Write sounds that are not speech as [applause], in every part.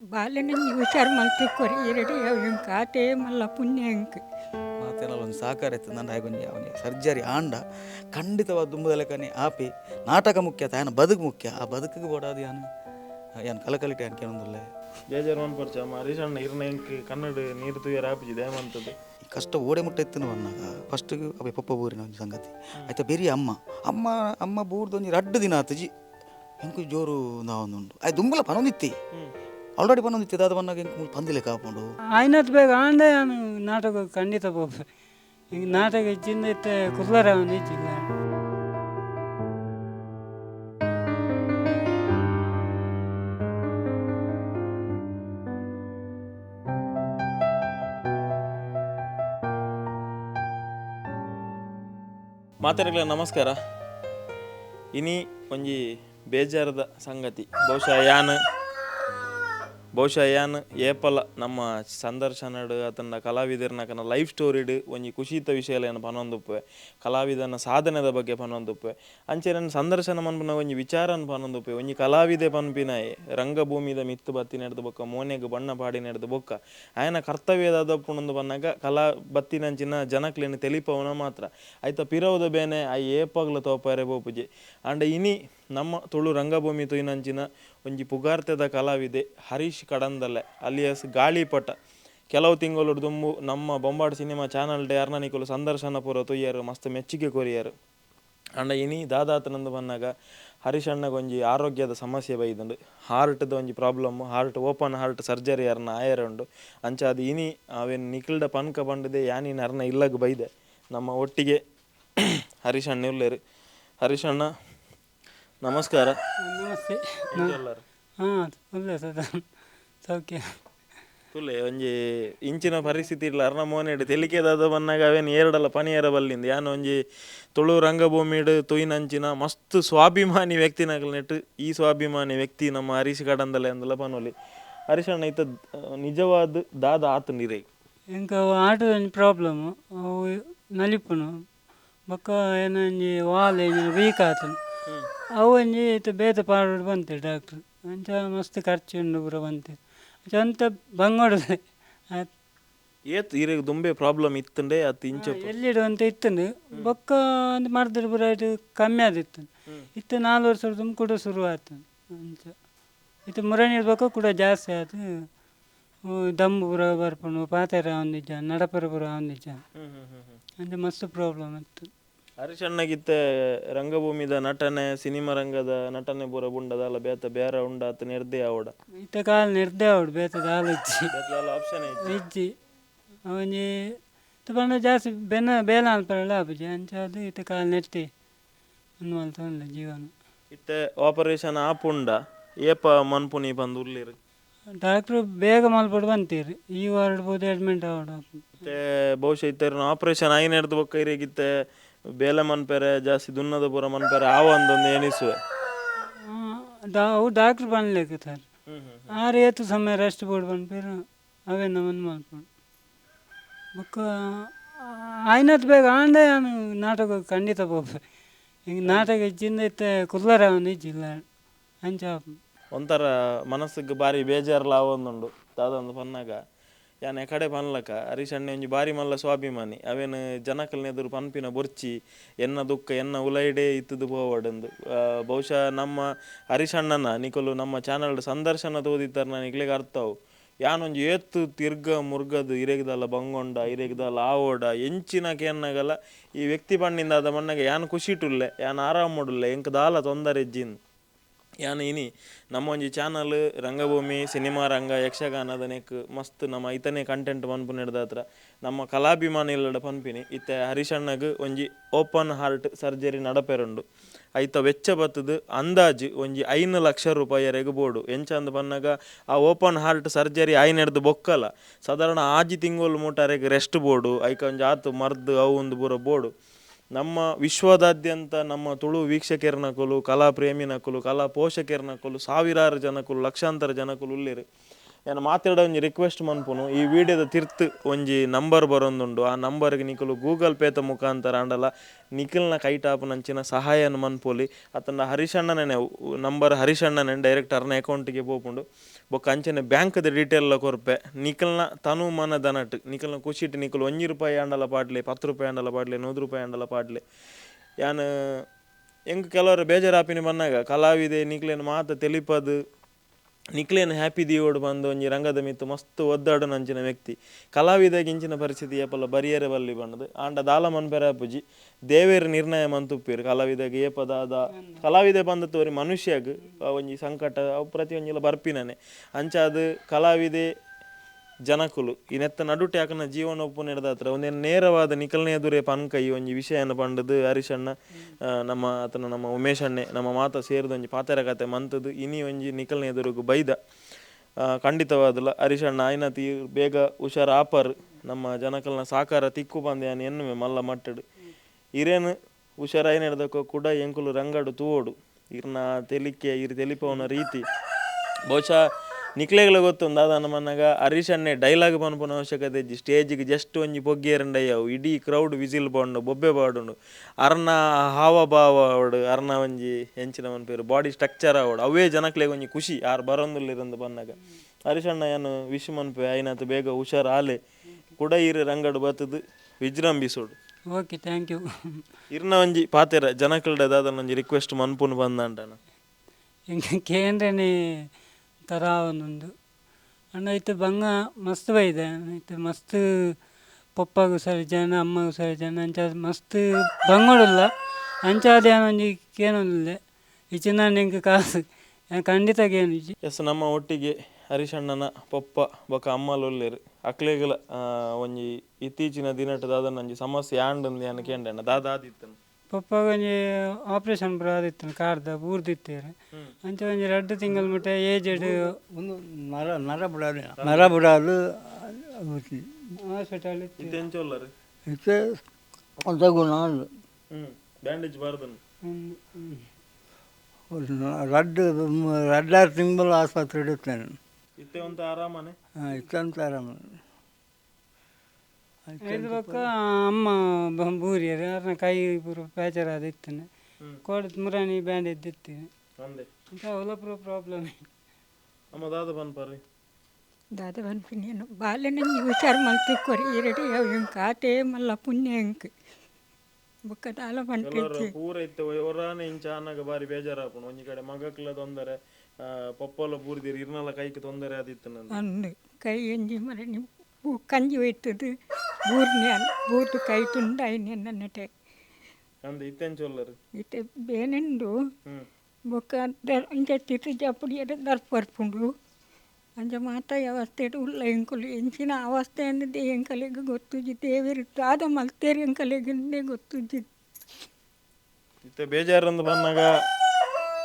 ಬಾಲ್ಯನಲ್ಲಿ ವಿಚಾರ ಮಲ್ತಿಕ್ಕೋರಿ ಎರಡಿ ಅವ್ ಖಾತೆ ಮಲ್ಲ ಪುಣ್ಯ ಮಾತೇನಲ್ಲ ಒಂದು ಸಾಕಾರ ಇತ್ತು ನನ್ನ ಹಾಗೊಂದು ಅವನಿಗೆ. ಸರ್ಜರಿ ಆಂಡ ಖಂಡಿತವಾದ ದುಂಬದಲೆಕನೆ ಆಪಿ ನಾಟಕ ಮುಖ್ಯ ತಾಯನ ಬದುಕು ಮುಖ್ಯ ಆ ಬದುಕಿಗೆ ಓಡಾದು ಯಾನು? ಯಾನು ಕಲಕಲಿಟೆ ಜಯ ಜಯ ಬೇಜಾರು ಪರಿಚಯ ಹರೀಶಣ್ಣ ಇರ್ನ ಎಂಕ್ ಕನ್ನಡ ನೀರು ತುಯ್ಯರ ಆಪಿಜಿ ಈ ಕಷ್ಟ ಓಡೆ ಮುಟ್ಟ ಇತ್ತು ಬಂದಾಗ ಫಸ್ಟ್ ಅವೇ ಪಪ್ಪ ಬೂರಿನ ಒಂದು ಸಂಗತಿ. ಆಯ್ತಾ ಬೇರೆ ಅಮ್ಮ. ಅಮ್ಮ ಅಮ್ಮ ಬೂರ್ದೊಂದು ರಡ್ಡು ದಿನ ಆತಜಿ ಹೆಂಗೆ ಹೆಂಕು ಜೋರು ನಾವೊಂದುಂಡು ಆಯ್ತು ದುಂಬಲ ಪನೊಂದಿತ್ತಿ ಆಲ್ರೆಡಿ ಬಂದೊಂದಿತ್ತು ಅದು ಬಂದಾಗ ಹಿಂಗೆ ಪಂದಿಲೆ ಆಯ್ನತ್ ಬೇಗ ಆಂಡೆ ನಾನು ನಾಟಕ ಖಂಡಿತ ಬೋಬೆ ಈಗ ನಾಟಕ ಹೆಚ್ಚಿಂದ ಇತ್ತೆ ಕುರ್ಲರ ಅವನು ಹೆಚ್ಚಿಲ್ಲ ನಮಸ್ಕಾರ. ಇನಿ ಒಂಜಿ ಬೇಜಾರದ ಸಂಗತಿ. ಬಹುಶಃ ಯಾನ ಬಹುಶಃ ಯಾನ್ ಏಪಲ ನಮ್ಮ ಸಂದರ್ಶನಡ್ ಅತನ ಕಲಾವಿದರ್ನಕನ ಲೈಫ್ ಸ್ಟೋರಿಡ್ ಒಂಜಿ ಖುಷಿತ ವಿಷಯಲೇನು ಪನೊಂದುಪ್ಪೆ ಕಲಾವಿದನ ಸಾಧನೆದ ಬಗ್ಗೆ ಪನೊಂದುಪ್ಪೆ ಅಂಚೆ ನನ್ನ ಸಂದರ್ಶನ ಮನ್ಪುನ ಒಂಜಿ ವಿಚಾರನ ಪನೊಂದುಪ್ಪೆ ಒಂಜಿ ಕಲಾವಿದೆ ಪನ್ಪಿನಾಯೆ ರಂಗಭೂಮಿದ ಮಿತ್ತು ಬತ್ತಿ ನಡೆದು ಬೊಕ್ಕ ಮೋನೆಗ್ ಬಣ್ಣ ಪಾಡಿ ನಡೆದು ಬೊಕ್ಕ. ಆಯನ ಕರ್ತವ್ಯದ ಅದಪ್ಪುನೊಂದು ಬನ್ನಾಗ ಕಲಾ ಬತ್ತಿನಂಚಿನ ಜನಕ್ಲೇನು ತೆಲಿಪವನ ಮಾತ್ರ. ಐತ ಪಿರವುದ ಬೇನೆ ಆ ಏಪಗ್ಲ ತೋಪಾರೆ ಬೋಪುಜಿ ಅಂಡ ಇನಿ ನಮ್ಮ ತುಳು ರಂಗಭೂಮಿ ತುಯಿನಂಚಿನ ಒಂಜಿ ಪುಗಾರ್ತೆದ ಕಲಾವಿದೆ ಹರೀಶ್ ಕಡಂದಲೆ, ಅಲಿಯಸ್ ಗಾಳಿಪಟ. ಕೆಲವು ತಿಂಗಳು ದುಂಬು ನಮ್ಮ ಬೊಂಬಾಡ್ ಸಿನಿಮಾ ಚಾನಲ್ ಡೇ ಅರ್ನನಿಕುಲು ಸಂದರ್ಶನ ಪೂರ ತುಯ್ಯರು ಮಸ್ತ್ ಮೆಚ್ಚುಗೆ ಕೊರಿಯರು. ಅಂಡ ಇನಿ ದಾದಾತನಂದು ಬಂದಾಗ ಹರೀಶ್ ಅಣ್ಣಗೊಂಜಿ ಆರೋಗ್ಯದ ಸಮಸ್ಯೆ ಬೈದುಂಡು, ಹಾರ್ಟ್ದ ಒಂಜಿ problem heart open heart surgery ಅರ್ನ ಆಯರ ಉಂಡು ಅಂಚ ಅದು ಇನಿ ಅವೇನು ನಿಖಿಲ್ಡ ಪನ್ಕ ಬಂಡದೆ ಯಾನಿನ ಅರ್ನ ಇಲ್ಲಗ್ ಬೈದೆ. ನಮ್ಮ ಒಟ್ಟಿಗೆ ಹರೀಶ್ ಅಣ್ಣ ಇಲ್ಲೇರು ಹರೀಶ್ ಅಣ್ಣ ನಮಸ್ಕಾರ. ನಮಸ್ತೆ. ಎಂಚೊಲ್ಲರು? ಹಾಂ ಒಳ್ಳೆ ಸದ ಸೌಖ್ಯ. ತುಲೆ ಒಂಜಿ ಇಂಚಿನ ಪರಿಸ್ಥಿತಿ ಇಲ್ಲ. ಅರ್ನ ಮೋನೆಡ್ ತೆಲಿಕೆದಾದ ಬಂದಾಗ ಅವೇನು ಏರಡಲ್ಲ ಪನಿಯರ ಬಲ್ಲಿಂದ. ಯಾನು ಒಂಜಿ ತುಳು ರಂಗಭೂಮಿಡ್ ತುಯಿನಂಚಿನ ಮಸ್ತ್ ಸ್ವಾಭಿಮಾನಿ ವ್ಯಕ್ತಿನಗಲ್ ನೆಟ್ಟು ಈ ಸ್ವಾಭಿಮಾನಿ ವ್ಯಕ್ತಿ ನಮ್ಮ ಹರೀಶ್ ಕಡಂದಲೆ ಅಂದಲ್ಲ ಪನೋಲಿ. ಹರೀಶ್ ಅಣ್ಣ ಇತ್ತ ನಿಜವಾದ ದಾದ ಆತ ನೀರೇ. ಇಂಕ ಆಟ ಆಟದ ಪ್ರಾಬ್ಲಮ್ ಅವು ನಲಿಪುನು. ಬೊಕ್ಕ ಏನಂಜಿ ವಾಲ್ ಏನು ವೀಕ್ ಆತನು. ಅವು ಒಂಜಿ ಬೇತೆ ಬೇತ ಪಾಡು ಬಂತೆ ಡಾಕ್ಟ್ರ್ ಅಂಚ ಮಸ್ತ್ ಖರ್ಚು ಉಂಡು ಪೂರ ಬಂತೆ ಅಂಚ ಅಂತ ಬಂಗೋಡದೆ. ಏತ್ ಇರೆಗ್ ದುಂಬೆ ಪ್ರಾಬ್ಲಮ್ ಇತ್ತಂಡೆ ಅತ್ ಇಂಚ ಎಲ್ಲಿಡು ಅಂತ ಇತ್ತಂದು ಬೊಕ್ಕ ಒಂದು ಮರ್ದ್ರ ಪೂರ ಇದು ಕಮ್ಮಿ ಆದಿತ್ತು. ಇತ್ತು ನಾಲ್ಕು ವರ್ಷ ತುಂಬ ಕೂಡ ಶುರು ಆಯ್ತು ಅಂಚ. ಇತ್ತು ಮುರಣಿ ಬೊಕ್ಕ ಕೂಡ ಜಾಸ್ತಿ ಆಯ್ತು. ಪೂರ ಬರ್ಪುಂಡು ಪಾತೆರ ಒಂದಿಜ್ಜ ನಡಪರ ಪೂರ ಒಂದಿಜ್ಜ ಅಂಚ ಮಸ್ತ್ ಪ್ರಾಬ್ಲಮ್ ಇತ್ತು. ಹರೀಶ್ ಅಣ್ಣಗಿತ್ತೆ ರಂಗಭೂಮಿದ ನಟನೆ ಸಿನಿಮಾ ರಂಗದ ನಟನೆ ಪೂರ ಬುಂಡದಲ್ಲ ಬೇತ ಬೇರ ಉಂಡ ಆತ ನಿರ್ದೇ ಅವಡ ಇತ್ತ ಕಾಲ ನಿರ್ದೆ ಅವಡು ಬೇತದ ಹಾಲು ಇಜ್ಜಿ ಆಪ್ಷನ್ ಐತಿ. ಇಜ್ಜಿ. ಅವನಿ ತುಪಂಡ ಜಾಸ್ತಿ ಬೆನ್ನ ಬೇಲ ಅನ್ಪರಲ್ಲ ಅಪ್ಪಜಿ ಅಂಚ ಅದು ಇತ್ತ ಕಾಲ ನೆಟ್ಟಿ ಅನ್ವಲ್ ಜೀವನ. ಇತ್ತೆ ಆಪರೇಷನ್ ಆಪುಂಡ ಏಪ ಮನ್ಪುನಿ ಬಂದು ಉರ್ಲಿರಿ ಡಾಕ್ಟ್ರು ಬೇಗ ಮಲ್ಪಡು ಬಂತೀರಿ. ಈ ವಾರ್ಡ್ ಬೋದು ಅಡ್ಮಿಂಟ್ ಆವಡು ಬಹುಶಃ ಇತ್ತೆ ಆಪರೇಷನ್ ಆಗಿ ನಡೆದು ಬೊಕ್ಕ ಇರೇಗಿತ್ತೆ ಬೇಲೆ ಮನ್ಪೆರೆ ಜಾಸ್ತಿ ದುನ್ನದ ಪೂರ ಮನ್ಪೆರೆ ಆ ಒಂದೊಂದು ಎನಿಸುವೆ ಅವು ಡಾಕ್ಟ್ರು ಬಂದ್ಲಿಕ್ಕೆ ಸರ್ ಆರು ಏತು ಸಮಯ ರೆಸ್ಟ್ ಬೋರ್ಡ್ ಬಂದ್ಪೇರು ಅವೇ ನಮ್ಮನ್ನು ಮಲ್ಪಡು ಬೊಕ್ಕ ಆಯ್ನತ್ ಬೇಗ ಆಂಡೆ ನಾನು ನಾಟಕ ಖಂಡಿತ ಪೋಪೆ ಹಿಂಗೆ ನಾಟಕ ಇಜ್ಜಿಂದ ಇತ್ತೆ ಕುರ್ಲರ ಅವನು ಇಜ್ಜಿಲ್ಲ ಅಂಚ ಒಂಥರ ಮನಸ್ಸಿಗೆ ಬಾರಿ ಬೇಜಾರ್ ಆವೊಂದುಂಡು ದಾದೊಂದು ಪನ್ನಾಗ ಯಾನ್ ಕಡೆ ಪನ್ಲಕ ಅರಿಶಣ್ಣೆ ಒಂಜಿ ಬಾರಿ ಮಲ್ಲ ಸ್ವಾಭಿಮಾನಿ. ಅವೇನು ಜನಕಲ್ನ ಎದುರು ಪನ್ಪಿನ ಬೊರ್ಚಿ, ಎನ್ನ ದುಃಖ, ಎನ್ನ ಉಲೈಡೆ ಇತ್ತದು ಪೋವಡಂದು. ಬಹುಶಃ ನಮ್ಮ ಹರಿಶಣ್ಣನ ನಿಕೊಲು ನಮ್ಮ ಚಾನಲ್ ಸಂದರ್ಶನ ತೋದಿತ್ತಾರ ನನಗೆ ಅರ್ಥವು, ಯಾನೊಂಜಿ ಏತ್ತು ತಿರ್ಗ ಮುರ್ಗದು ಇರೆಗ್ದಲ್ಲ ಬಂಗೊಂಡ ಇರೆಗ್ದಲ್ಲ ಆವೋಡ, ಎಂಚಿನ ಕೇನ್ನಗಲ ಈ ವ್ಯಕ್ತಿ ಪಣ್ಣಿಂದ ಅದ ಮಣ್ಣಗೆ ಯಾನ್ ಖುಷಿಟುಲ್ಲೆ ಯಾನ್ ಆರಾಮುಡುಲ್ಲೆ ಎಂಕ್ ದಾಲ ತೊಂದರೆ ಇಜ್ಜಿನ್ ಯಾನ್ ಇನಿ ನಮ್ಮ ಒಂಜಿ ಚಾನಲ್ ರಂಗಭೂಮಿ, ಸಿನಿಮಾ ರಂಗ ಯಕ್ಷಗಾನದ ನೆಕ್ ಮಸ್ತ್ ನಮ್ಮ ಐತನೇ ಕಂಟೆಂಟ್ ಪನ್ಪುನ ಹತ್ರ ನಮ್ಮ ಇಲ್ಲಡ ಪನ್ಪಿನಿ, ಇತ್ತೆ ಹರಿಶಣ್ಣಗ್ ಒಂಜಿ ಓಪನ್ ಹಾರ್ಟ್ ಸರ್ಜರಿ ನಡಪೆರುಂಡು. ಐತ ವೆಚ್ಚ ಬತ್ತದು ಅಂದಾಜು ಒಂಜಿ ಐನು ಲಕ್ಷ ರೂಪಾಯಿವರೆಗೆ ಬೋಡು ಅಂದ್ ಪನ್ನಾಗ ಆ ಓಪನ್ ಹಾರ್ಟ್ ಸರ್ಜರಿ ಐನ್ ಬೊಕ್ಕಲ. ಸಾಧಾರಣ ಆಜಿ ತಿಂಗಳು ಮೂಟರೆಗೆ ರೆಸ್ಟ್ ಬೋಡು. ಐಕ ಒಂಜಿ ಆತು ಮರ್ದು ಅವು ಒಂದು ಬೂರ ಬೋಡು. ನಮ್ಮ ವಿಶ್ವದಾದ್ಯಂತ ನಮ್ಮ ತುಳು ವೀಕ್ಷಕರ್ನಕುಲು ಕಲಾ ಪ್ರೇಮಿ ನಕಲು ಕಲಾ ಪೋಷಕರ್ನಕುಲು ಸಾವಿರಾರು ಜನಕುಲು ಲಕ್ಷಾಂತರ ಜನಕುಲು ಉಳ್ಳೇರು. ಏನು ಮಾತಾಡೋ ಒಂಜಿ ರಿಕ್ವೆಸ್ಟ್ ಮನ್ಪುನು, ಈ ವಿಡಿಯೋದ ತಿರ್ತು ಒಂಜಿ ನಂಬರ್ ಬರೊಂದುಂಡು. ಆ ನಂಬರ್ಗೆ ನಿಖಲು ಗೂಗಲ್ ಪೇತ ಮುಖಾಂತರ ಅಂಡಲ ನಿಖಿಲ್ನ ಕೈಟಾಪುನಂಚಿನ ಸಹಾಯನ ಮನ್ಪೋಲಿ. ಅತನ ಹರಿಶಣ್ಣನೇ ನಂಬರ್ ಹರಿಶಣ್ಣನೇ ಡೈರೆಕ್ಟ್ ಅರ್ನ ಅಕೌಂಟಿಗೆ ಪೋಪುಂಡು. ಬೊಕ್ಕ ಅಂಚನೆ ಬ್ಯಾಂಕ್ದ ಡೀಟೇಲ್ ಕೊರ್ಪೆ. ನಿಖಲ್ನ ತನು ಮನ ದನಟ್ ನಿಖಲ್ನ ಕುಶಿಟ್ ನಿಖಲ್ ಒಂಜಿ ರೂಪಾಯಿ ಆಂಡಲ ಪಾಡ್ಲೆ, ಪತ್ತು ರೂಪಾಯಿ ಆಂಡಲ ಪಾಡ್ಲೆ, ನೂರು ರೂಪಾಯಿ ಆಂಡಲ ಪಾಡ್ಲೆ. ಯಾನ್, ಹೆಂಗೆ ಕೆಲವರು ಬೇಜಾರಾಪಿನ ಬಂದಾಗ ಕಲಾವಿದೆ ನಿಕ್ಲೇನು ಮಾತ ತೆಲಿಪದು. ನಿಕ್ಲೇನು ಹ್ಯಾಪಿ ದಿಯೋಡು ಬಂದು ಒಂಜಿ ರಂಗದ ಮಿತ್ತು ಮಸ್ತ್ ಒದ್ದಾಡು ನಂಚಿನ ವ್ಯಕ್ತಿ. ಕಲಾವಿದಗೆ ಇಂಚಿನ ಪರಿಸ್ಥಿತಿ ಏಪಲ್ಲ ಬರಿಯರೆ ಬಲ್ಲಿ ಬಂದದು ಆಂಡ ದಾಲ ಮನ್ಪೆರಾಪುಜಿ ದೇವೇರ ನಿರ್ಣಯ ಮಂತುಪ್ಪೇರು. ಕಲಾವಿದಾಗ ಏಪದ ಅದ. ಕಲಾವಿದೆ ಬಂದ ತೋರಿ ಮನುಷ್ಯಗ್ ಒಂಜಿ ಸಂಕಟ, ಅವು ಒಂಜಿಲ ಬರ್ಪಿನನೆ. ಅಂಚಾದ್ ಕಲಾವಿದೆ ಜನಕುಲು. ಈ ನೆತ್ತ ನಡುಟೆ ಜೀವನ ಒಪ್ಪು ನಡೆದ ಹತ್ರ ಒಂದೇನು ನೇರವಾದ ನಿಕಲ್ನೇ ಎದುರೇ ಪನ್ಕ ಒಂಜಿ ವಿಷಯನ ಪಂಡದು ಅರಿಶಣ್ಣ ಆ, ನಮ್ಮ ಆತನ ನಮ್ಮ ಉಮೇಶ್ ಅಣ್ಣೆ ನಮ್ಮ ಮಾತ ಸೇರಿದ ಒಂಜಿ ಪಾತೆರ ಕತೆ ಮಂತದು ಇನಿ ಒಂಜಿ ನಿಕಲ್ನೇ ಎದುರುಗು ಬೈದ. ಖಂಡಿತವಾದಲ್ಲ. ಅರಿಶಣ್ಣ ಆಯ್ನ ತೀ ಬೇಗ ಹುಷಾರ್ ಆಪರ್. ನಮ್ಮ ಜನಕಲ್ನ ಸಾಕಾರ ತಿಕ್ಕು ಬಂದೆ ಎನ್ನುವೆ ಮಲ್ಲ ಮಟ್ಟಡು. ಇರೇನು ಹುಷಾರಾಯಿ ನಡೆದಕ್ಕೋ ಕೂಡ ಎಂಕುಲು ರಂಗಡು ತೂವೋಡು. ಇರ್ನ ತೆಲಿಕೆ ಇರ್ ತೆಲಿಪವನ ರೀತಿ. ಬಹುಶಃ ನಿಕ್ಲೆಗಳ ಗೊತ್ತೊಂದು ಅದ ನಮ್ಮನ್ನಾಗ ಹರೀಶನ್ನೇ ಡೈಲಾಗ್ ಪನ್ಪುನ ಅವಶ್ಯಕತೆ ಇಜ್ಜಿ ಸ್ಟೇಜಿಗೆ ಜಸ್ಟ್ ಒಂಜಿ ಅವು ಇಡೀ ಕ್ರೌಡ್ ವಿಸಿಲ್ ಬಾಂಡು ಬೊಬ್ಬೆ ಬಾಡುಂಡು. ಅರ್ನ ಹಾವಭಾವ ಅವಡು ಅರ್ನ ಒಂಜಿ ಹೆಂಚಿನ ಮನ್ಪೇರು ಬಾಡಿ ಸ್ಟ್ರಕ್ಚರ್ ಅವಡು. ಅವೇ ಜನಕ್ಲೆಗ್ ಒಂಜಿ ಖುಷಿ ಯಾರು ಬರೋಂದಿಲ್ಲಿರಂದು ಬಂದಾಗ. ಅರಿಶಣ್ಣ ಏನು ವಿಶ್ ಮನ್ಪೆ ಐನತ್ ಬೇಗ ಹುಷಾರ್ ಆಲೆ. ಕೂಡ ಇರು ರಂಗಡು ಬತ್ತದು ವಿಜೃಂಭಿಸೋಡು ಓಕೆ ಥ್ಯಾಂಕ್ ಯು ಇರ್ನ ಒಂಜಿ ಪಾತೆರ ಜನಕಲ್ಡ ದಾದನ ಒಂಜಿ ರಿಕ್ವೆಸ್ಟ್ ಮನ್ಪುನ್ ಬಂದಂಡಣ [laughs] ಕೇಂದ್ರನೇ ಥರ ಒಂದೊಂದು. ಆಂಡ ಇತ್ತು ಬಂಗ ಮಸ್ತ್ ಬೈದೆ. ಇತ್ತು ಮಸ್ತ್ ಪೊಪ್ಪಗು ಸರಿ, ಜನ ಅಮ್ಮಗೂ ಸರಿ, ಜನ ಅಂಚ ಮಸ್ತ್ ಬಂಗೋಡಿಲ್ಲ ಅಂಚಾದ ಒಂಜಿ ಕೇನೊಂದಿಲ್ಲ ಇಚ್ಚಿನ ನಿಂಗೆ ಕಾಸು. ಖಂಡಿತ ಇಜ್ಜಿ ಎಸ್, ನಮ್ಮ ಒಟ್ಟಿಗೆ ಹರಿಶಣ್ಣನ ಪಪ್ಪ, ಬೊಕ ಅಮ್ಮಲೊಲ್ಲೆರು ಅಕ್ಲೆಗಲ ಒಂಜಿ ಇತ್ತೀಚಿನ ದಿನಟ ದಾದನ ಒಂಜಿ ಸಮಸ್ಯೆ ಆಂಡ್ ಏನು ಕೇಂಡಣ್ಣ ದಾದ ಆದಿತ್ತನು ಪಪ್ಪಗೊಂಜಿ ಆಪರೇಷನ್ ಪೂರ ಆದಿತ್ತಲ್ಲ ಕಾರ್ದ ಬೂರ್ದಿತ್ತೇರು ಅಂಚ ಒಂಜಿ ರಡ್ಡು ತಿಂಗಳ ಮಟ ಏಜೆಡ್ ಒಂದು ನರ ನರ ಬುಡಾಲು ನರ ಬುಡಾಲು ಹಾಸ್ಪಿಟಲ್ ಇತ್ತೆ. ತಗುಣ ಅಲ್ಲ ಬ್ಯಾಂಡೇಜ್ ಬಾರ್ದನ್ನು ರಡ್ಡು ರಡ್ಡಾರು ತಿಂಗಳು ಆಸ್ಪತ್ರೆ ಇಡುತ್ತೇನೆ. ಇತ್ತೆ ಅಂತ ಆರಾಮನೆ? ಹಾಂ ಇತ್ತಂತ ಆರಾಮನೆ. ಐದು ಪಕ್ಕ ಅಮ್ಮ ಬಂಬೂರಿ ಅದು ಅವ್ರನ್ನ ಕೈ ಪೂರ ಪ್ಯಾಚರ್ ಅದು ಇತ್ತೇನೆ ಕೋಡದ ಮುರಾಣಿ ಬ್ಯಾಂಡ್ ಎದ್ದಿತ್ತೇನೆ ಅಂತ ಹೊಲಪುರ ಪ್ರಾಬ್ಲಮ್ ಅಮ್ಮ ದಾದ ಬನ್ಪಾರಿ ದಾದ ಬನ್ಪಿನೇನು ಬಾಲ್ಯನಂಗೆ ವಿಚಾರ ಮಲ್ತಿಕ್ಕೋರಿ ಎರಡೇ ಯಾವ ಹಿಂಗೆ ಕಾತೆ ಮಲ್ಲ ಪುಣ್ಯ ಹೆಂಗೆ ಬುಕ್ಕದಾಲ ಬನ್ಪಿತ್ತು ಪೂರ ಇತ್ತು ಒರಾನೆ ಇಂಚಾನಾಗ ಬಾರಿ ಬೇಜಾರಾಪಣ ಒಂಜಿ ಕಡೆ ಮಗಕ್ಲ ತೊಂದರೆ ಪಪ್ಪಲ ಪೂರ್ದಿರಿ ಇರ್ನಲ್ಲ ಕೈಗೆ ತೊಂದರೆ ಆದಿತ್ತು ನನ್ನ ಕೈ ಎಂಜಿ ಮರಣಿ ಕಂಜಿ வைத்தது కంజి పెట్టదు బూరిని బూటు కై తుండాయి నిన్నటే ಅಂದೆ ఇత్తెంచొల్లరు ఇటే బేనెండు ಹ್ಮ್ బొక్క ఇంకా తిట్టి చప్పుడు ఎడ దర్పర్పుండు ಅಂಜ ಮಾತ ಅವಸ್ಥೆ ಉಳ್ಳ ಎಂಕುಲು ಎಂಚಿನ ಅವಸ್ಥೆ ಅನ್ನದೆ ಎಂಕಲೆಗೆ ಗೊತ್ತುಜಿ ದೇವಿರು ಆದ ಮಲ್ತೇರಿ ಎಂಕಲೆಗೆ ಗೊತ್ತುಜಿ ಇತ್ತೆ ಬೇಜಾರಂದು ಬಂದಾಗ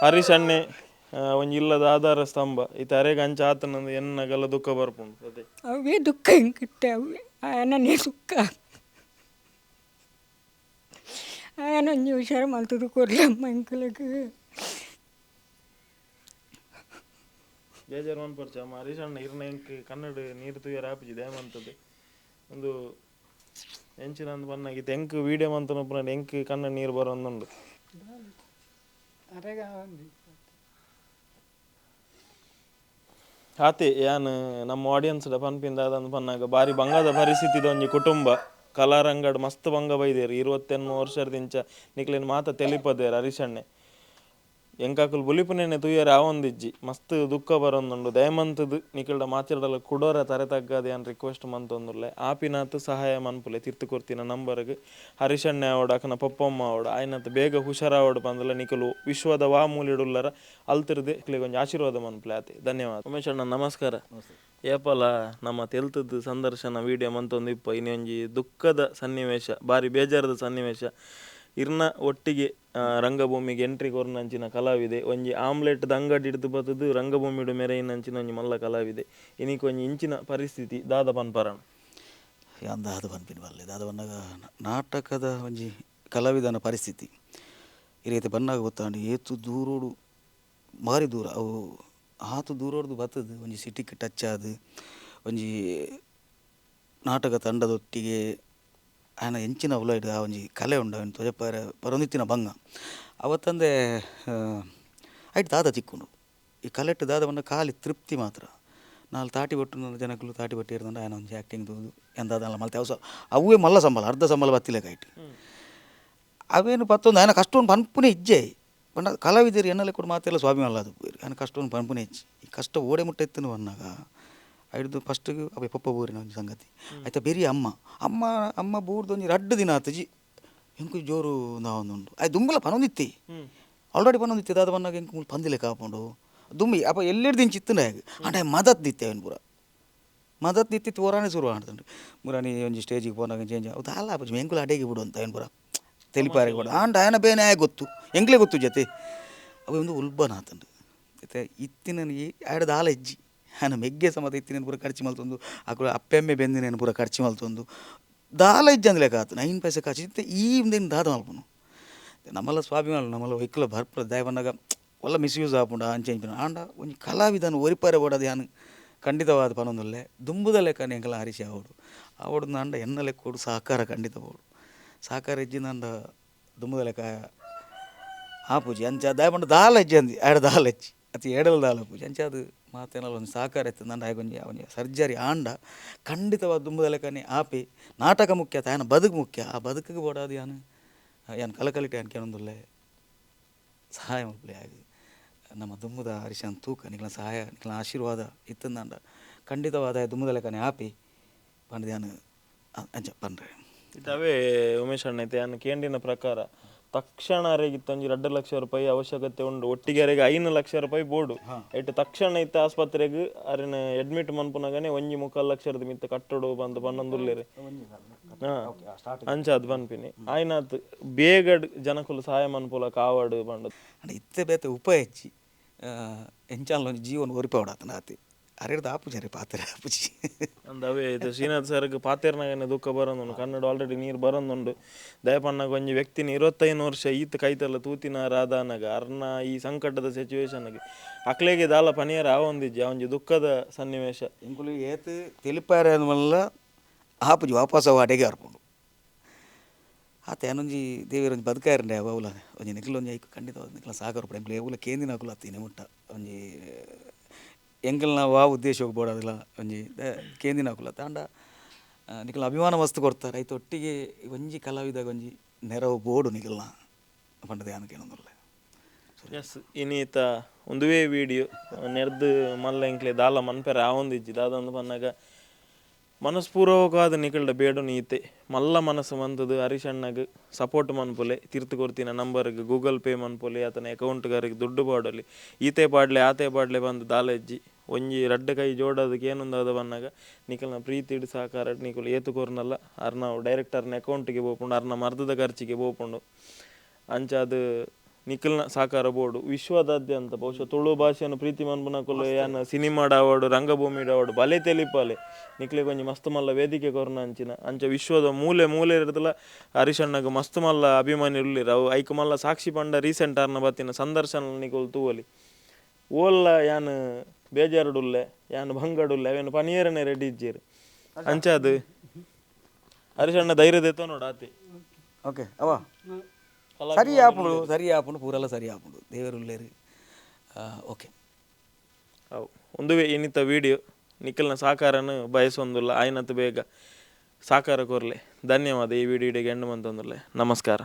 ಹರೀಶ್ ಅಣ್ಣೆ ಆ, ಒಂಜಿ ಇಲ್ಲದ ಆಧಾರ ಸ್ತಂಭ. ಈ ಅರೆಗ್ ಅಂಚ ಆತನಂದ ಎನ್ನಗಲ ದುಃಖ ಬರ್ಪುಂಡು ಅದೇ. ಅವೇ ದುಃಖ ಎಂಕಿಟ್ಟೆ ಅವೇ ದುಃಖ? ಆಯನ ಒಂಜಿ ಹುಷಾರು ಮಲ್ತದು ಕೊರ್ಲಮ್ಮ ಎಂಕಲಗ ಬೇಜಾರು ಮನ್ಪರ್ಚ ಮಾರೀಶ್ ಅಣ್ಣ ಇರ್ನ ಎಂಕ್ ಕನ್ನಡ ನೀರು ತುಯ್ಯರ ಆಪಿಜಿ ದೇಮಂತದ್ದು ಒಂದು ಎಂಚಿನ ಅಂದ್ ಬನ್ನಾಗಿತ್ತು ಎಂಕ್ ವೀಡಿಯೋ ಮಂತನೊಬ್ಬನ ಎಂಕ್ ಕನ್ನಡ ನೀರು ಬರೋಂದುಂಡು. ಅರೆಗ ಆತೆ ಯಾನ್, ನಮ್ಮ ಆಡಿಯನ್ಸ್ ಪನ್ಪಿಂದ ಅದನ್ನು ಪನ್ನಾಗ ಬಾರಿ ಬಂಗದ ಪರಿಸ್ಥಿತಿ ಒಂಜಿ ಕುಟುಂಬ. ಕಲಾರಂಗಡ್ ಮಸ್ತ್ ಬಂಗ ಬೈದೇರು. ಇರುವತ್ತೆನ್ನು ವರ್ಷದಿಂಚ ನಿಕ್ಲಿನ ಮಾತ ತೆಲಿಪದೇರು ಹರೀಶಣ್ಣೆ ಎಂಕಾಕುಲು ಬುಲಿಪುನೆನೆ ತುಯ್ಯರೆ ಆವೊಂದಿಜ್ಜಿ ಮಸ್ತ್ ದುಃಖ ಬರೊಂದುಂಡು. ದಯಮಂತದು ನಿಕಲ್ಡ ಮಾತಿರಡಲ ಕುಡೋರ ತರೆ ತಗ್ಗದೆ ಅನ್ ರಿಕ್ವೆಸ್ಟ್ ಮಂತೊಂದುಲ್ಲೆ. ಆಪಿನಾತ್ ಸಹಾಯ ಮನ್ಪುಲೆ. ತಿರ್ತು ಕೊರ್ತಿನ ನಂಬರ್ಗ್ ಹರಿಶಣ್ಣೆ ಅವಡ ಅಕನ ಪಪ್ಪಮ್ಮ ಅವಡ ಆಯ್ನತ್ ಬೇಗ ಹುಷಾರಾವಡು ಬಂದಲ ನಿಕಲು ವಿಶ್ವದ ವಾ ಮೂಲಿಡುಲ್ಲರ ಅಲ್ತಿರ್ದೆ ಕ್ಲಿಗೊಂಜ್ ಒಂಜಿ ಆಶೀರ್ವಾದ ಮನ್ಪುಲೆ ಆತೆ. ಧನ್ಯವಾದ. ಉಮೇಶ್ ಅಣ್ಣ ನಮಸ್ಕಾರ. ಏಪಲ ನಮ್ಮ ತೆಲ್ತದ ಸಂದರ್ಶನ ವಿಡಿಯೋ ಮಂತೊಂದು ಇಪ್ಪ ಇನ್ನೊಂಜಿ ದುಃಖದ ಸನ್ನಿವೇಶ ಬಾರಿ ಬೇಜಾರದ ಸನ್ನಿವೇಶ. ಇರ್ನ ಒಟ್ಟಿಗೆ ರಂಗಭೂಮಿಗೆ ಎಂಟ್ರಿ ಕೊರ್ನಂಚಿನ ಕಲಾವಿದೆ. ಒಂಜಿ ಆಮ್ಲೆಟ್ ದ ಅಂಗಡಿ ಹಿಡಿದು ಬತ್ತದು ರಂಗಭೂಮಿಡು ಮೆರೆಯಿನಂಚಿನ ಒಂಜಿ ಮಲ್ಲ ಕಲಾವಿದೆ. ಇನಿಕ್ ಒಂಜಿ ಇಂಚಿನ ಪರಿಸ್ಥಿತಿ ದಾದ ಪನ್ಪರಣ ಅಂದ ಅದು ಪನ್ಪಿನ ಬಲ್ಲೆ. ದಾದ ಬಂದಾಗ ನಾಟಕದ ಒಂಜಿ ಕಲಾವಿದನ ಪರಿಸ್ಥಿತಿ. ಈ ರೀತಿ ಬಂದಾಗ ಗೊತ್ತಾಂಡು, ಏತು ದೂರೋಡು, ಭಾರಿ ದೂರ. ಅವು ಆತು ದೂರೋಡ್ದು ಬರ್ತದೆ ಒಂಜಿ ಸಿಟಿಗೆ ಟಚ್ ಆದ ಒಂಜಿ ನಾಟಕ ತಂಡದೊಟ್ಟಿಗೆ ಆಯನ ಎಂಚಿನ ಉಲಾಯ್ಡು ಆ ಒಂಜಿ ಕಲೆ ಉಂಡು ಅವನು ತೊಜಪಾರ ಪರೊಂದಿತ್ತಿನ ಬಂಗ ಅವತ್ತಂದೆ ಐಟ್ ದಾದ ತಿಕ್ಕೊಂಡು ಈ ಕಲೆಟ್ ದಾದ ಬಂದ ಖಾಲಿ ತೃಪ್ತಿ ಮಾತ್ರ ನಾಲ್ ತಾಟಿ ಬಟ್ಟು ಜನಕ್ಕಲು ತಾಟಿ ಬಟ್ಟು ಇರ್ದಂಡ ಆಯನ ಒಂಜಿ ಆ್ಯಕ್ಟಿಂಗ್ ತೂದು ಎಂದಾದಲ್ಲ ಮಲ್ತೆ ಅವಸ ಅವೇ ಮಲ್ಲ ಸಂಬಳ ಅರ್ಧ ಸಂಬಳ ಬತ್ತಿಲೆಕ ಐಟ್ ಅವೇನು ಪತ್ತೊಂದು ఆయన ಕಷ್ಟವನ್ನು ಪನ್ಪುನೆ ಇಜ್ಜೆ ಪಂಡ ಕಲಾವಿದರು ಎನ್ನಲೆ ಕೂಡ ಮಾತೆಲ್ಲ ಸ್ವಾಭಿಮಾನ ಅದು ఆయన ಕಷ್ಟವನ್ನು ಪನ್ಪುನೆ ಇಜ್ಜಿ ಈ ಕಷ್ಟ ಓಡೆ ಮುಟ್ಟ ಎತ್ತನು ಬಂದಾಗ ಐಡ್ದು ಫಸ್ಟ್ ಅವೆ ಪಪ್ಪ ಬೋರಿನ ಒಂದು ಸಂಗತಿ. ಆಯ್ತಾ ಬೇರೆ ಅಮ್ಮ. ಅಮ್ಮ ಅಮ್ಮ ಬೋರ್ದೊಂದು ರಡ್ಡು ದಿನ ಆತಜಿ ಹೆಂಕು ಜೋರು ನಾವೊಂದುಂಡು ಆಯ್ತು ದುಂಬಲ ಪನೊಂದಿತ್ತಿ ಆಲ್ರೆಡಿ ಪನೊಂದಿತ್ತಿ ದಾದ ಪನ್ನಾಗ ಹೆಂಕು ಪಂದಿಲೆ ಕಾಪುಂಡು ದುಂಬಿ ಅಪ್ಪ ಎಲ್ಲೆಡ್ ದಿನ ಚಿತ್ತನಾಗ ಅಂಡ ಮದತ್ ದಿತ್ತೆ ಅವನು ಪೂರ. ಮದತ್ ದಿತ್ತಿ ತೋರಾನೆ ಶುರು ಆಡ್ತಾನೆ ಮುರಾನಿ ಒಂದು ಸ್ಟೇಜಿಗೆ ಪೋನಾಗ ಚೇಂಜ್ ಹೌದು ಅಲ್ಲ ಅಪ್ಪ ಹೆಂಕುಲು ಅಡೆಗೆ ಬಿಡು ಅಂತ ಏನು ಪೂರ. ತೆಲಿಪಾರಿ ಕೂಡ. ಆಂಡ ಆಯನ ಬೇನೆ ಗೊತ್ತು. ಹೆಂಗ್ಲೇ ಗೊತ್ತು ಜೊತೆ. ಅವ ಒಂದು ಉಲ್ಬನ ಆತಂಡು ಇತ್ತಿನ ಆಡದ ಆಲ ಹೆಜ್ಜಿ. ಹ್ಯಾನು ಮೆಗ್ಗೆ ಸಮೇತ ಇತ್ತಿನೇನು ಪೂರ ಖರ್ಚು ಮಲ್ತೊಂದು ಆಕಳು ಅಪ್ಪೆಮ್ಮೆ ಬೆಂದಿನೇನು ಪೂರ ಖರ್ಚು ಮಲ್ತೊಂದು ದಾಲ ಇಜ್ಜಂದ್ಲೆಕ್ಕ ಆತು ನೈನ್ ಪೈಸೆ ಖರ್ಚು ಇತ್ತೆ ಈ ಹಿಂದೇನು ದಾದ ಮಲ್ಪನು ನಮ್ಮಲ್ಲ ಸ್ವಾಭಿಮಾನ ನಮ್ಮಲ್ಲ ವೈಕ್ಲ ಭರ್ಪುರ ದಯ ಬಂದಾಗ ಒಲ್ಲ ಮಿಸ್ಯೂಸ್ ಆಪುಂಡ ಅಂಚೆಂಪಿನ ಆಂಡ ಒಂದು ಕಲಾವಿದನು ಒರಿಪಾರೆ ಓಡೋದು ಯಾನು ಖಂಡಿತವಾದ ಪನೊಂದುಲ್ಲೆ ದುಂಬುದ ಲೆಕ್ಕ ನೆಂಕಲ ಹರಿಸಿ ಅವಡು ಅವಡು ನಂಡ ಎನ್ನ ಲೆಕ್ಕೋಡು ಸಹಕಾರ ಖಂಡಿತ ಅವಡು ಸಹಕಾರ ಇಜ್ಜಿ ನಂಡ ದುಂಬುದ ಲೆಕ್ಕ ಆ ಪೂಜೆ ಅಂಚ ದಯಪಂಡ ದಾಲ್ ಹೆಜ್ಜೆ ಅಂದಿ ಎರಡು ದಾಲ್ ಹೆಜ್ಜಿ ಅತಿ ಏಡಲ್ ದಾಲ ಪೂಜೆ ಅಂಚೆ ಅದು ಮಾತೇನಲ್ಲ, ಒಂದು ಸಹಕಾರ ಇತ್ತು ನನ್ನ ಆಗೊಂಜಿ ಅವನಿಗೆ ಸರ್ಜರಿ ಆಂಡ ಖಂಡಿತವಾದ ದುಂಬುದ ಲೆಕ್ಕನೆ ಆಪಿ, ನಾಟಕ ಮುಖ್ಯ ತಾಯನ ಬದುಕು ಮುಖ್ಯ, ಆ ಬದುಕಿಗೆ ಬೋಡಾದು ಯಾನು? ಯಾನು ಕಲಕಲಿಟೆ ಯಾನು ಕೇಳೊಂದುಲ್ಲೆ ಸಹಾಯ ಮಲ್ಪಲೆ ಆಗಿ, ನಮ್ಮ ದುಮ್ಮದ ಹರಿಶನ್ ತೂಕ, ನಿಕ್ಲ ಸಹಾಯ, ನಿಕ್ಲ ಆಶೀರ್ವಾದ ಇತ್ತಂದಂಡ ಖಂಡಿತವಾದ ದುಮ್ಮದ ಲೆಕ್ಕನೆ ಆಪಿ ಪಂಡ ಯಾನು ಅಂಚ ಪಂಡ್ರೆ ಇದಾವೆ ಉಮೇಶ್ ಅಣ್ಣ ಅನ್ನ ಕೇಂಡಿನ ಪ್ರಕಾರ ತಕ್ಷಣ ಅರೆಗಿತ್ತಂಜಿ ಎರಡು ಲಕ್ಷ ರೂಪಾಯಿ ಅವಶ್ಯಕತೆ ಉಂಡು ಒಟ್ಟಿಗೆ ಅರೆಗೆ ಐನು ಲಕ್ಷ ರೂಪಾಯಿ ಬೋರ್ಡು. ಎಟ್ಟು ತಕ್ಷಣ ಐತೆ ಆಸ್ಪತ್ರೆಗೆ ಅರೆನ ಅಡ್ಮಿಟ್ ಮನ್ಪುನಾಗನೆ ಒಂಜಿ ಮುಕ್ಕಾಲು ಲಕ್ಷದ ಮಿತ್ತ ಕಟ್ಟಡು ಬಂದು ಬನ್ನೊಂದುಲ್ಲೇರಿ ಹಾ. ಅಂಚ ಅದು ಬನ್ಪಿನಿ ಆಯ್ನಾತ್ ಬೇಗ ಜನಕುಲು ಸಹಾಯ ಮನ್ಪುಲ ಕಾವಾಡು ಬಂಡದು. ಇತ್ತೆ ಬೇತೆ ಉಪ ಹೆಚ್ಚಿ ಎಂಚಾಲ ಜೀವನ ಒರಿಪವಡಾತನ ಆತಿ ಅರೆಡ್ದು ಆಪುಜಿ ಪಾತ್ರೆ ಆಪುಜಿ ಅಂದವೇ ಇದು ಶ್ರೀನಾಥ್ ಸರ್ಗೆ ಪಾತೇರ್ನಾಗನೆ ದುಃಖ ಬರೋದುಂಡು ಕನ್ನಡ ಆಲ್ರೆಡಿ ನೀರು ಬರೋದುಂಡು ದಯಪಣ್ಣ ಒಂಜಿ ವ್ಯಕ್ತಿನ ಇರುವತ್ತೈದು ವರ್ಷ ಈತ ಕೈತಲ್ಲ ತೂತಿನ ರಾಧಾನಾಗ ಅರ್ನ ಈ ಸಂಕಟದ ಸಿಚುವೇಶನ್ಗೆ ಅಕ್ಲೆಗೆ ದಾಲ ಪನಿಯರ ಆವೊಂದಿಜ್ಜಿ ಒಂಜಿ ದುಃಖದ ಸನ್ನಿವೇಶ. ಇಂಕುಲು ಏತ್ ತಿಳಿಪಾರೆ ಮಲ್ಲ ಆಪುಜಿ ವಾಪಸ್ ಅವ ಅಡೆಗೆ ಹರ್ಕೊಂಡು ಆತ ಏನೊಂಜಿ ದೇವಿರೊಂಜಿ ಬದುಕಾರಂಡೆ ಅವಲ ಒಂಜಿ ನಿಕ್ಲ ಒಂಜಿ ಐಕು ಖಂಡಿತ ನಿಕ್ಲ ಸಾಗರ ಪಡ ಎಂಕ್ಲು ಏವುಲ ಕೇಂದಿನ ಅಕುಲ ಅತ್ತೀನಿ ಮುಟ್ಟ. ಒಂಜಿ ಎಂಕಲ್ನ ವಾ ಉದ್ದೇಶ ಬೋಡದಿಲ್ಲ ಒಂಜಿ. ದ- ಕೇಂದಿನ ಅಕುಲ ತಾಂಡ ನಿಕ್ಲ ಅಭಿಮಾನ ಮಸ್ತ್ ಕೊಡ್ತಾರೆ ಐತ ಒಟ್ಟಿಗೆ ಒಂಜಿ ಕಲಾವಿದಾಗ ಒಂಜಿ ನೆರವು ಬೋಡು ನಿಕ್ಲನ ಪಂಡದ ಏನಕ್ಕೆ ಕೇಳೊಂದುಲ್ಲ ಎಸ್ ಇನ್ನೀತ ಒಂದುವೇ ವಿಡಿಯೋ ನೆರ್ದು ಮಲ್ಲ ಎಂಕ್ಲೆ ದಾಲ ಮನ್ಪೆರ ಆವೊಂದಿಜ್ಜಿ ದಾದೊಂದು ಬಂದಾಗ ಮನಸ್ಪೂರ್ವಕವಾದ ನಿಕಲ್ಡ ಬೇಡು ನೀತೆ. ಮಲ್ಲ ಮನಸ್ಸು ಬಂದದು ಹರಿಶಣ್ಣಗ್ ಸಪೋರ್ಟ್ ಮನ್ಪೊಲೆ, ತಿರ್ತು ಕೊರ್ತಿನ ನಂಬರ್ಗೆ ಗೂಗಲ್ ಪೇ ಮನ್ಪೊಲೆ, ಆತನ ಅಕೌಂಟ್ಗಾರಿಗೆ ದುಡ್ಡು ಪಾಡಲಿ ಈತೆ ಪಾಡ್ಲೆ, ಆತೆ ಪಾಡ್ಲೆ ಬಂದು ದಾಲೆಜ್ಜಿ ಒಂಜಿ ರಡ್ಡ ಕೈ ಜೋಡೋದಕ್ಕೆ ಏನೊಂದಾದ ಬಂದಾಗ ನಿಕಲ್ನ ಪ್ರೀತಿ ಇಡು ಸಹಕಾರ ನಿಖಲ್ ಏತು ಕೊರ್ನಲ್ಲ ಅರ್ನ ಡೈರೆಕ್ಟರ್ನ ಅಕೌಂಟಿಗೆ ಬೋಪುಂಡು ಅರ್ನ ಮರ್ದದ ಖರ್ಚಿಗೆ ಬೋಪುಂಡು. ಅಂಚ ಅದು ನಿಖಿಲ್ನ ಸಾಕಾರ ಬೋರ್ಡು. ವಿಶ್ವದಾದ್ಯಂತ ಬಹುಶಃ ತುಳು ಭಾಷೆಯನ್ನು ಪ್ರೀತಿ ಮನ್ಪುನಕುಲು ಯಾನ ಸಿನಿಮಾ ಡಾವಾಡು ರಂಗಭೂಮಿ ಡಾವಾಡು ಬಲೆ ತೆಲಿಪಾಲೆ. ನಿಖಲಿಗೆ ಒಂಜಿ ಮಸ್ತ್ ಮಲ್ಲ ವೇದಿಕೆ ಕೊರ್ನ ಅಂಚಿನ. ಅಂಚ ವಿಶ್ವದ ಮೂಲೆ ಮೂಲೆ ಇರದಲ್ಲ ಹರಿಶಣ್ಣಗೆ ಮಸ್ತ್ ಮಲ್ಲ ಅಭಿಮಾನಿ ಇರ್ಲಿರ. ಅವು ಐಕ್ ಮಲ್ಲ ಸಾಕ್ಷಿ ಪಂಡ ರೀಸೆಂಟ್ ಆರ್ನ ಬತ್ತಿನ ಸಂದರ್ಶನ ನಿಖಲ್ ತೂವಲಿ. ಓಲ್ಲ ಯಾನ್ ಬೇಜಾರುಡುಲ್ಲೆ ಯಾನ್ ಭಂಗಡುಲ್ಲೆ ಅವೇನು ಪನಿಯರನೆ ರೆಡಿ ಇಜ್ಜೀರು ಅಂಚ ಅದು. ಹರಿಶಣ್ಣ ಧೈರ್ಯದ ಎತ್ತೋ ನೋಡ ಆತಿ. ಓಕೆ ಅವ. ಸರಿ ಆಪುಂಡು ಸರಿ ಆಪುಂಡು ಪೂರೆಲ್ಲ ಸರಿ ಆಪುಂಡು ದೇವರುಳ್ಳೇರಿ ಓಕೆ ಅವು ಒಂದು ಏನಿತ್ತ ವಿಡಿಯೋ ನಿಖಿಲ್ನ ಸಾಕಾರನು ಬಯಸೊಂದುಲ್ಲ ಆಯ್ನತ್ತು ಬೇಗ ಸಾಕಾರ ಕೊರ್ಲೆ ಧನ್ಯವಾದ ಈ ವಿಡಿಯೋಗೆ ಎಂಡು ಮಂತೊಂದುಲ್ಲೆ ನಮಸ್ಕಾರ.